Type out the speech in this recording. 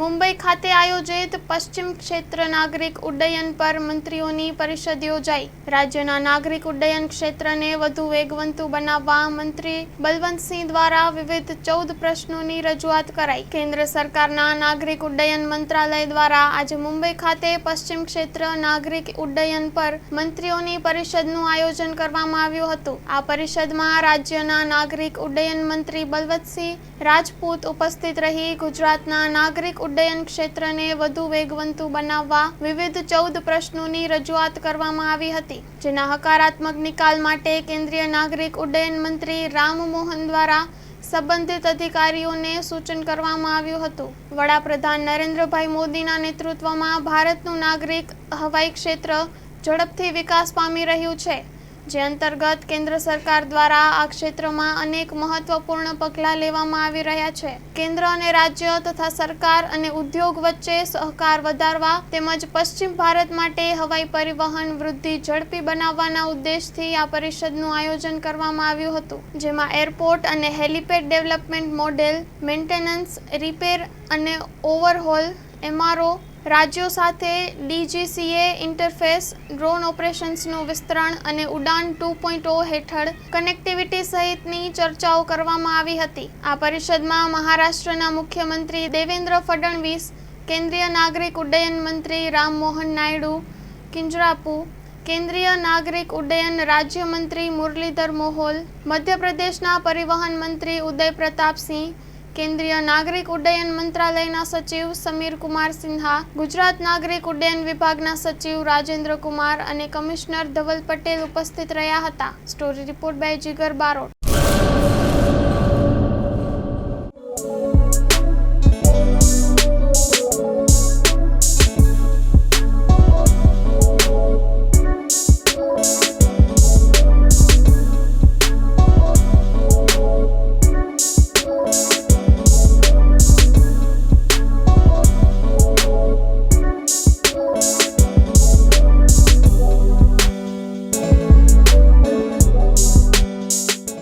મુંબઈ ખાતે આયોજિત પશ્ચિમ ક્ષેત્ર નાગરિક ઉડ્ડયન પર મંત્રીઓની પરિષદ યોજાઈ. રાજ્યના નાગરિક ઉડ્ડયન ક્ષેત્રને વધુ વેગવંતુ બનાવવા મંત્રી બલવંતસિંહ દ્વારા વિવિધ ચૌદ પ્રશ્નોની રજૂઆત કરાઈ. કેન્દ્ર સરકારના નાગરિક ઉડ્ડયન મંત્રાલય દ્વારા આજે મુંબઈ ખાતે પશ્ચિમ ક્ષેત્ર નાગરિક ઉડ્ડયન પર મંત્રીઓની પરિષદનું આયોજન કરવામાં આવ્યું હતું. આ પરિષદમાં રાજ્યના નાગરિક ઉડ્ડયન મંત્રી બલવંતસિંહ રાજપૂત ઉપસ્થિત રહી ગુજરાતના નાગરિક ઉડ્ડયન ક્ષેત્રને વધુ વેગવંતુ બનાવવા વિવિધ ચૌદ પ્રશ્નોની રજૂઆત કરવામાં આવી હતી, જેના હકારાત્મક નિકાલ માટે કેન્દ્રીય નાગરિક ઉડ્ડયન મંત્રી રામમોહન દ્વારા સંબંધિત અધિકારીઓને સૂચન કરવામાં આવ્યું હતું. વડાપ્રધાન નરેન્દ્રભાઈ મોદીના નેતૃત્વમાં ભારતનું નાગરિક હવાઈ ક્ષેત્ર ઝડપથી વિકાસ પામી રહ્યું છે. જે અંતર્ગત કેન્દ્ર સરકાર દ્વારા આ ક્ષેત્રમાં અનેક મહત્વપૂર્ણ પગલાં લેવામાં આવી રહ્યા છે. કેન્દ્ર અને રાજ્ય તથા સરકાર અને ઉદ્યોગ વચ્ચે સહકાર વધારવા તેમજ પશ્ચિમ ભારત માટે હવાઈ પરિવહન વૃદ્ધિ ઝડપી બનાવવાના ઉદ્દેશથી આ પરિષદનું આયોજન કરવામાં આવ્યું હતું, જેમાં એરપોર્ટ અને helipad development model, maintenance, repair અને ઓવરહોલ, એમઆરઓ રાજ્યો સાથે ડીજીસીએ ઇન્ટરફેસ, ડ્રોન ઓપરેશન્સનું વિસ્તરણ અને ઉડાન ટુ પોઈન્ટ હેઠળ કનેક્ટિવિટી સહિતની ચર્ચાઓ કરવામાં આવી હતી. આ પરિષદમાં મહારાષ્ટ્રના મુખ્યમંત્રી દેવેન્દ્ર ફડણવીસ, કેન્દ્રીય નાગરિક ઉડ્ડયન મંત્રી રામમોહન નાયડુ, કિંજરાપુ, કેન્દ્રીય નાગરિક ઉડ્ડયન રાજ્યમંત્રી મુરલીધર મોહોલ, મધ્યપ્રદેશના પરિવહન મંત્રી ઉદય પ્રતાપસિંહ કેન્દ્રીય નાગરિક ઉડ્ડયન મંત્રાલયના સચિવ સમીર કુમાર સિન્હા ગુજરાત નાગરિક ઉડ્ડયન વિભાગના સચિવ રાજેન્દ્ર કુમાર અને કમિશનર ધવલ પટેલ ઉપસ્થિત રહ્યા હતા. Story report by Jigar Barot.